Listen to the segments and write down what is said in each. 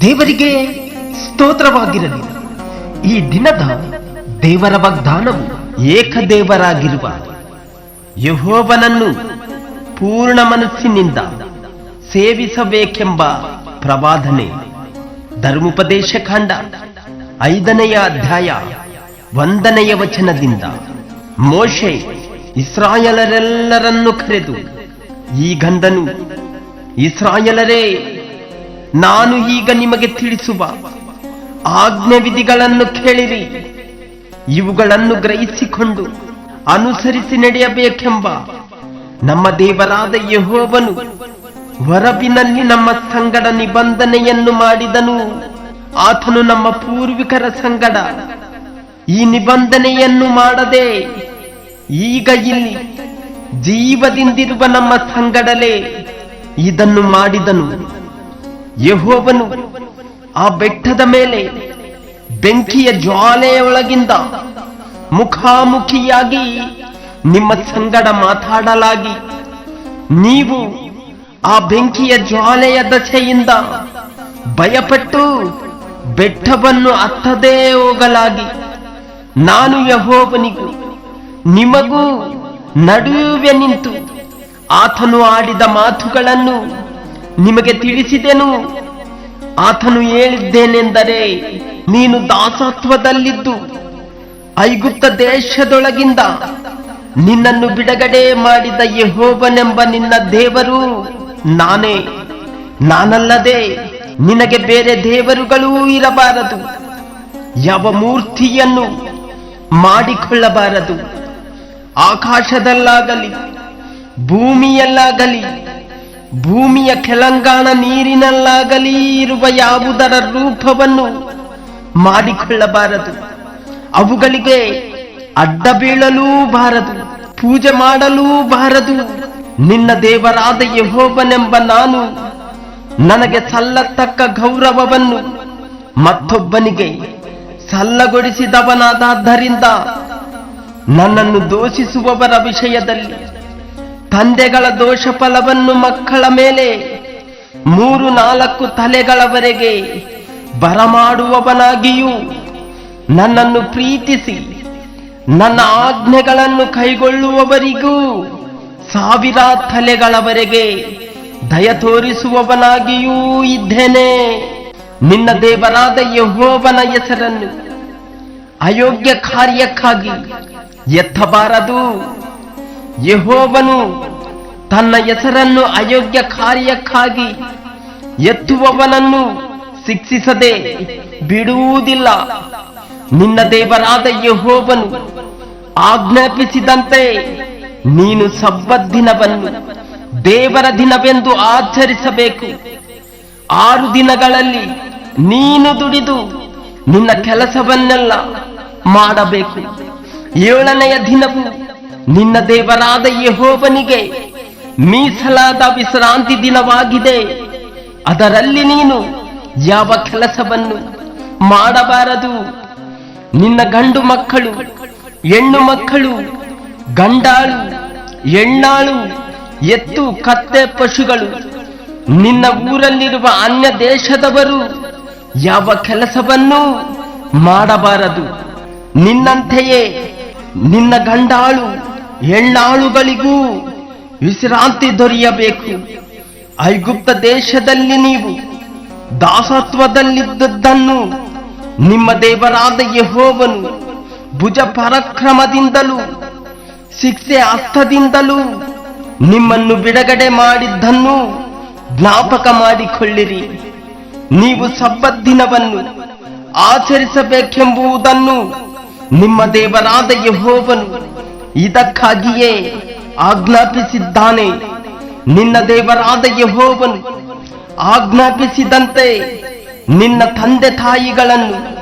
ದೇವರಿಗೆ ಸ್ತೋತ್ರವಾಗಿರಲಿ. ಈ ದಿನದ ದೇವರ ವಾಗ್ದಾನವು ಏಕದೇವರಾಗಿರುವ ಯಹೋವನನ್ನು ಪೂರ್ಣ ಮನಸ್ಸಿನಿಂದ ಸೇವಿಸಬೇಕೆಂಬ ಪ್ರವಾದನೆ. ಧರ್ಮೋಪದೇಶ ಖಂಡ ಐದನೆಯ ಅಧ್ಯಾಯ ಒಂದನೆಯ ವಚನದಿಂದ ಮೋಶೆ ಇಸ್ರಾಯಲರೆಲ್ಲರನ್ನು ಕರೆದು, ಈ ಗಂಧನು ಇಸ್ರಾಯಲರೇ, ನಾನು ಈಗ ನಿಮಗೆ ತಿಳಿಸುವ ಆಜ್ಞೆ ವಿಧಿಗಳನ್ನು ಕೇಳಿರಿ. ಇವುಗಳನ್ನು ಗ್ರಹಿಸಿಕೊಂಡು ಅನುಸರಿಸಿ ನಡೆಯಬೇಕೆಂಬ ನಮ್ಮ ದೇವರಾದ ಯಹೋವನು ಹೊರಬಿನಲ್ಲಿ ನಮ್ಮ ಸಂಗಡ ನಿಬಂಧನೆಯನ್ನು ಮಾಡಿದನು. ಆತನು ನಮ್ಮ ಪೂರ್ವಿಕರ ಸಂಗಡ ಈ ನಿಬಂಧನೆಯನ್ನು ಮಾಡದೆ ಈಗ ಇಲ್ಲಿ ಜೀವದಿಂದಿರುವ ನಮ್ಮ ಸಂಗಡಲೇ ಇದನ್ನು ಮಾಡಿದನು. ಯಹೋವನು ಆ ಬೆಟ್ಟದ ಮೇಲೆ ಬೆಂಕಿಯ ಜ್ವಾಲೆಯೊಳಗಿಂದ ಮುಖಾಮುಖಿಯಾಗಿ ನಿಮ್ಮ ಸಂಗಡ ಮಾತಾಡಲಾಗಿ, ನೀವು ಆ ಬೆಂಕಿಯ ಜ್ವಾಲೆಯ ದಶೆಯಿಂದ ಭಯಪಟ್ಟು ಬೆಟ್ಟವನ್ನು ಹತ್ತದೇ ಹೋಗಲಾಗಿ, ನಾನು ಯಹೋವನಿಗೂ ನಿಮಗೂ ನಡುವೆ ನಿಂತು ಆತನು ಆಡಿದ ಮಾತುಗಳನ್ನು ನಿಮಗೆ ತಿಳಿಸಿದೆನು. ಆತನು ಹೇಳಿದ್ದೇನೆಂದರೆ, ನೀನು ದಾಸತ್ವದಲ್ಲಿದ್ದು ಐಗುಪ್ತ ದೇಶದೊಳಗಿಂದ ನಿನ್ನನ್ನು ಬಿಡುಗಡೆ ಮಾಡಿದ ಯಹೋಬನೆಂಬ ನಿನ್ನ ದೇವರು ನಾನೇ. ನಾನಲ್ಲದೆ ನಿನಗೆ ಬೇರೆ ದೇವರುಗಳೂ ಇರಬಾರದು. ಯಾವ ಮೂರ್ತಿಯನ್ನು ಮಾಡಿಕೊಳ್ಳಬಾರದು. ಆಕಾಶದಲ್ಲಾಗಲಿ, ಭೂಮಿಯಲ್ಲಾಗಲಿ, ಭೂಮಿಯ ಕೆಳಂಗಾಣ ನೀರಿನಲ್ಲಾಗಲಿ ಇರುವ ಯಾವುದರ ರೂಪವನ್ನು ಮಾಡಿಕೊಳ್ಳಬಾರದು. ಅವುಗಳಿಗೆ ಅಡ್ಡ ಬೀಳಲೂ ಬಾರದು ಪೂಜೆ ಮಾಡಲೂ ಬಾರದು ನಿನ್ನ ದೇವರಾದ ಯಹೋಬನೆಂಬ ನಾನು ನನಗೆ ಸಲ್ಲತಕ್ಕ ಗೌರವವನ್ನು ಮತ್ತೊಬ್ಬನಿಗೆ ಸಲ್ಲಗೊಡಿಸಿದವನಾದ್ದರಿಂದ ನನ್ನನ್ನು ದೋಷಿಸುವವರ ವಿಷಯದಲ್ಲಿ ತಂದೆಗಳ ದೋಷ ಫಲವನ್ನು ಮಕ್ಕಳ ಮೇಲೆ ಮೂರು ನಾಲ್ಕು ತಲೆಗಳವರೆಗೆ ಬರಮಾಡುವವನಾಗಿಯೂ ನನ್ನನ್ನು ಪ್ರೀತಿಸಿ ನನ್ನ ಆಜ್ಞೆಗಳನ್ನು ಕೈಗೊಳ್ಳುವವರಿಗೂ ಸಾವಿರ ತಲೆಗಳವರೆಗೆ ದಯ ತೋರಿಸುವವನಾಗಿಯೂ ಇದ್ದೇನೆ. ನಿನ್ನ ದೇವರಾದ ಯಹೋವನ ಹೆಸರನ್ನು ಅಯೋಗ್ಯ ಕಾರ್ಯಕ್ಕಾಗಿ ಎತ್ತಬಾರದು. ಯಹೋವನು ತನ್ನ ಹೆಸರನ್ನು ಅಯೋಗ್ಯ ಕಾರ್ಯಕ್ಕಾಗಿ ಎತ್ತುವವನನ್ನು ಶಿಕ್ಷಿಸದೆ ಬಿಡುವುದಿಲ್ಲ. ನಿನ್ನ ದೇವರಾದ ಯಹೋವನು ಆಜ್ಞಾಪಿಸಿದಂತೆ ನೀನು ಸಬ್ಬತ್ ದಿನವನ್ನು ದೇವರ ದಿನವೆಂದು ಆಚರಿಸಬೇಕು. ಆರು ದಿನಗಳಲ್ಲಿ ನೀನು ದುಡಿದು ನಿನ್ನ ಕೆಲಸವನ್ನೆಲ್ಲ ಮಾಡಬೇಕು. ಏಳನೆಯ ದಿನವು ನಿನ್ನ ದೇವರಾದ ಯಹೋವನಿಗೆ ಮೀಸಲಾದ ವಿಶ್ರಾಂತಿ ದಿನವಾಗಿದೆ. ಅದರಲ್ಲಿ ನೀನು ಯಾವ ಕೆಲಸವನ್ನು ಮಾಡಬಾರದು? ನಿನ್ನ ಗಂಡು ಮಕ್ಕಳು, ಹೆಣ್ಣು ಮಕ್ಕಳು, ಗಂಡಾಳು, ಹೆಣ್ಣಾಳು, ಎತ್ತು, ಕತ್ತೆ, ಪಶುಗಳು, ನಿನ್ನ ಊರಲ್ಲಿರುವ ಅನ್ಯ ದೇಶದವರು ಯಾವ ಕೆಲಸವನ್ನೂ ಮಾಡಬಾರದು. ನಿನ್ನಂತೆಯೇ ನಿನ್ನ ಗಂಡಾಳು ಹೆಣ್ಣಾಳುಗಳಿಗೂ ವಿಶ್ರಾಂತಿ ದೊರೆಯಬೇಕು. ಐಗುಪ್ತ ದೇಶದಲ್ಲಿ ನೀವು ದಾಸತ್ವದಲ್ಲಿದ್ದದ್ದನ್ನು ನಿಮ್ಮ ದೇವರಾದ ಯಹೋವನು ಭುಜ ಪರಾಕ್ರಮದಿಂದಲೂ ಶಿಕ್ಷೆ ಅರ್ಥದಿಂದಲೂ ನಿಮ್ಮನ್ನು ಬಿಡುಗಡೆ ಮಾಡಿದ್ದನ್ನು ಜ್ಞಾಪಕ ಮಾಡಿಕೊಳ್ಳಿರಿ. ನೀವು ಸಬ್ಬದ್ದಿನವನ್ನು ಆಚರಿಸಬೇಕೆಂಬುದನ್ನು ನಿಮ್ಮ ದೇವರಾದ ಯಹೋವನು ಇದಕ್ಕಾಗಿಯೇ ಆಜ್ಞಾಪಿಸಿದ್ದಾನೆ. ನಿನ್ನ ದೇವರಾದ ಯಹೋವನು ಆಜ್ಞಾಪಿಸಿದಂತೆ ನಿನ್ನ ತಂದೆ ತಾಯಿಗಳನ್ನು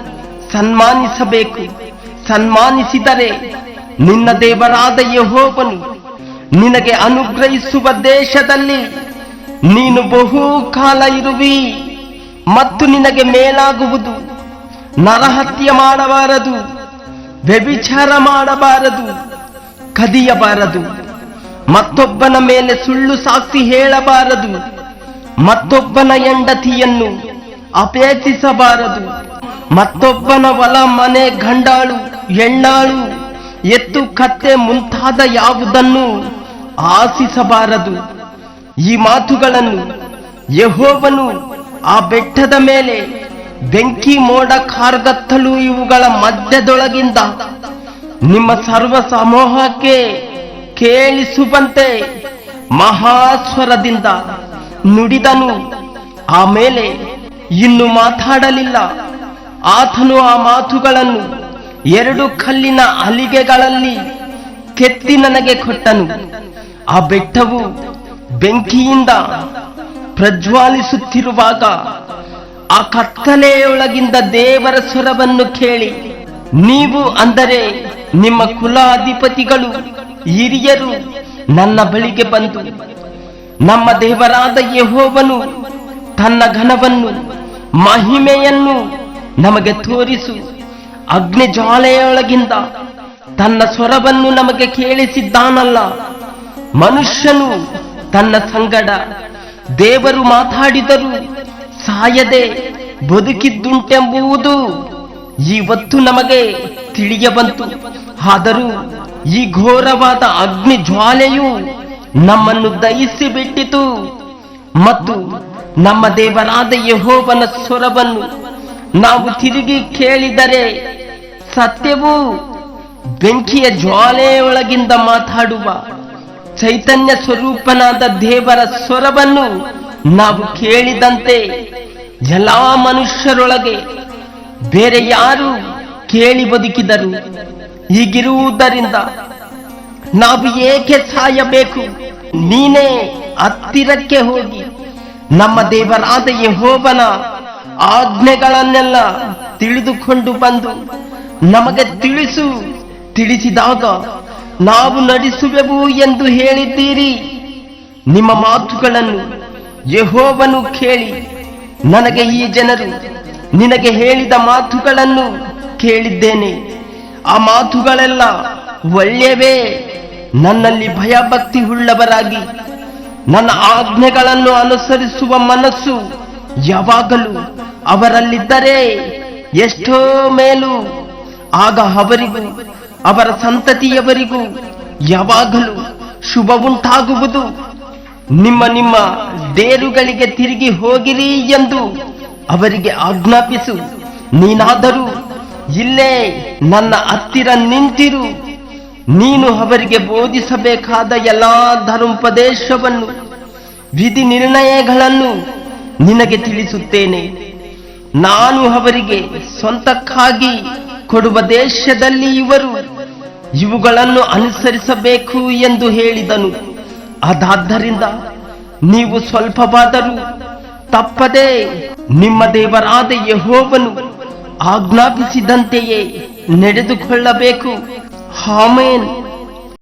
ಸನ್ಮಾನಿಸಬೇಕು. ಸನ್ಮಾನಿಸಿದರೆ ನಿನ್ನ ದೇವರಾದ ಯಹೋವನು ನಿನಗೆ ಅನುಗ್ರಹಿಸುವ ದೇಶದಲ್ಲಿ ನೀನು ಬಹುಕಾಲ ಇರುವಿ ಮತ್ತು ನಿನಗೆ ಮೇಲಾಗುವುದು. ನರಹತ್ಯೆ ಮಾಡಬಾರದು. ವ್ಯಭಿಚಾರ ಮಾಡಬಾರದು, ಕದಿಯಬಾರದು. ಮತ್ತೊಬ್ಬನ ಮೇಲೆ ಸುಳ್ಳು ಸಾಕ್ಷಿ ಹೇಳಬಾರದು, ಮತ್ತೊಬ್ಬನ ಹೆಂಡತಿಯನ್ನು ಅಪೇಕ್ಷಿಸಬಾರದು. ಮತ್ತೊಬ್ಬನ ಒಲ, ಮನೆ, ಗಂಡಾಳು, ಹೆಣ್ಣಾಳು, ಎತ್ತು, ಕತ್ತೆ ಮುಂತಾದ ಯಾವುದನ್ನು ಆಸಿಸಬಾರದು ಈ ಮಾತುಗಳನ್ನು ಯಹೋವನು ಆ ಬೆಟ್ಟದ ಮೇಲೆ ಬೆಂಕಿ ಮೋಡ ಕಾರ್ಗತ್ತಲು ಇವುಗಳ ಮಧ್ಯದೊಳಗಿಂದ ನಿಮ್ಮ ಸರ್ವ ಸಮೂಹಕ್ಕೆ ಕೇಳಿಸುವಂತೆ ಮಹಾಸ್ವರದಿಂದ ನುಡಿದನು. ಆಮೇಲೆ ಇನ್ನು ಮಾತಾಡಲಿಲ್ಲ. ಆತನು ಆ ಮಾತುಗಳನ್ನು ಎರಡು ಕಲ್ಲಿನ ಅಲಿಗೆಗಳಲ್ಲಿ ಕೆತ್ತಿ ನನಗೆ ಕೊಟ್ಟನು. ಆ ಬೆಟ್ಟವು ಬೆಂಕಿಯಿಂದ ಪ್ರಜ್ವಾಲಿಸುತ್ತಿರುವಾಗ ಆ ಕತ್ತಲೆಯೊಳಗಿಂದ ದೇವರ ಸ್ವರವನ್ನು ಕೇಳಿ. ನೀವು ಅಂದರೆ ನಿಮ್ಮ ಕುಲಾಧಿಪತಿಗಳು, ಹಿರಿಯರು ನನ್ನ ಬಳಿಗೆ ಬಂದು, ನಮ್ಮ ದೇವರಾದ ಯಹೋವನು ತನ್ನ ಘನವನ್ನು, ಮಹಿಮೆಯನ್ನು ನಮಗೆ ತೋರಿಸು. ಅಗ್ನಿ ಜ್ವಾಲೆಯೊಳಗಿಂದ ತನ್ನ ಸ್ವರವನ್ನು ನಮಗೆ ಕೇಳಿಸಿದ್ದಾನಲ್ಲ. ಮನುಷ್ಯನು ತನ್ನ ಸಂಗಡ ದೇವರು ಮಾತಾಡಿದರು ಸಾಯದೆ ಬದುಕಿದ್ದುಂಟೆಂಬುವುದು ಇವತ್ತು ನಮಗೆ ತಿಳಿಯ ಬಂತು. ಆದರೂ ಈ ಘೋರವಾದ ಅಗ್ನಿ ಜ್ವಾಲೆಯು ನಮ್ಮನ್ನು ದಯಿಸಿ ಬಿಟ್ಟಿತು ಮತ್ತು ನಮ್ಮ ದೇವರಾದ ಯಹೋವನ ಸ್ವರವನ್ನು ನಾವು ತಿರುಗಿ ಕೇಳಿದರೆ ಸತ್ಯವು ಬೆಂಕಿಯ ಜ್ವಾಲೆಯೊಳಗಿಂದ ಮಾತಾಡುವ ಚೈತನ್ಯ ಸ್ವರೂಪನಾದ ದೇವರ ಸ್ವರವನ್ನು ನಾವು ಕೇಳಿದಂತೆ ಎಲ್ಲ ಮನುಷ್ಯರೊಳಗೆ ಬೇರೆ ಯಾರು ಕೇಳಿ ಬದುಕಿದರು? ಹೀಗಿರುವುದರಿಂದ ನಾವು ಏಕೆ ಸಾಯಬೇಕು? ನೀನೇ ಹತ್ತಿರಕ್ಕೆ ಹೋಗಿ ನಮ್ಮ ದೇವರಾದ ಯಹೋಬನ ಆಜ್ಞೆಗಳನ್ನೆಲ್ಲ ತಿಳಿದುಕೊಂಡು ಬಂದು ನಮಗೆ ತಿಳಿಸು, ತಿಳಿಸಿದಾಗ ನಾವು ನಡೆಸುವೆವು ಎಂದು ಹೇಳಿದ್ದೀರಿ. ನಿಮ್ಮ ಮಾತುಗಳನ್ನು ಯಹೋವನು ಕೇಳಿ, ನನಗೆ ಈ ಜನರು ನಿನಗೆ ಹೇಳಿದ ಮಾತುಗಳನ್ನು ಕೇಳಿದ್ದೇನೆ. ಆ ಮಾತುಗಳೆಲ್ಲ ಒಳ್ಳೆಯವೇ? ನನ್ನಲ್ಲಿ ಭಯಭಕ್ತಿ ಉಳ್ಳವರಾಗಿ ನನ್ನ ಆಜ್ಞೆಗಳನ್ನು ಅನುಸರಿಸುವ ಮನಸ್ಸು ಯಾವಾಗಲೂ ಅವರಲ್ಲಿದ್ದರೆ ಎಷ್ಟೋ ಮೇಲು. ಆಗ ಅವರಿಗೂ, ಅವರ ಸಂತತಿಯವರಿಗೂ ಯಾವಾಗಲೂ ಶುಭ ಉಂಟಾಗುವುದು ನಿಮ್ಮ ನಿಮ್ಮ ದೇರುಗಳಿಗೆ ತಿರುಗಿ ಹೋಗಿರಿ ಎಂದು ಅವರಿಗೆ ಆಜ್ಞಾಪಿಸು. ನೀನಾದರೂ ಇಲ್ಲೇ ನನ್ನ ಹತ್ತಿರ ನಿಂತಿರು. ನೀನು ಅವರಿಗೆ ಬೋಧಿಸಬೇಕಾದ ಎಲ್ಲಾ ಧರ್ಮೋಪದೇಶವನ್ನು, ವಿಧಿ ನಿರ್ಣಯಗಳನ್ನು ನಿನಗೆ ತಿಳಿಸುತ್ತೇನೆ. ನಾನು ಅವರಿಗೆ ಸ್ವಂತಕ್ಕಾಗಿ ಕೊಡುವ ದೇಶದಲ್ಲಿ ಇವರು ಇವುಗಳನ್ನು ಅನುಸರಿಸಬೇಕು ಎಂದು ಹೇಳಿದನು. ಅದಾದ್ದರಿಂದ ನೀವು ಸ್ವಲ್ಪವಾದರೂ ತಪ್ಪದೆ ನಿಮ್ಮ ದೇವರಾದ ಯಹೋವನು ಆಜ್ಞಾಪಿಸಿದಂತೆಯೇ ನಡೆದುಕೊಳ್ಳಬೇಕು. ಆಮೇನ್.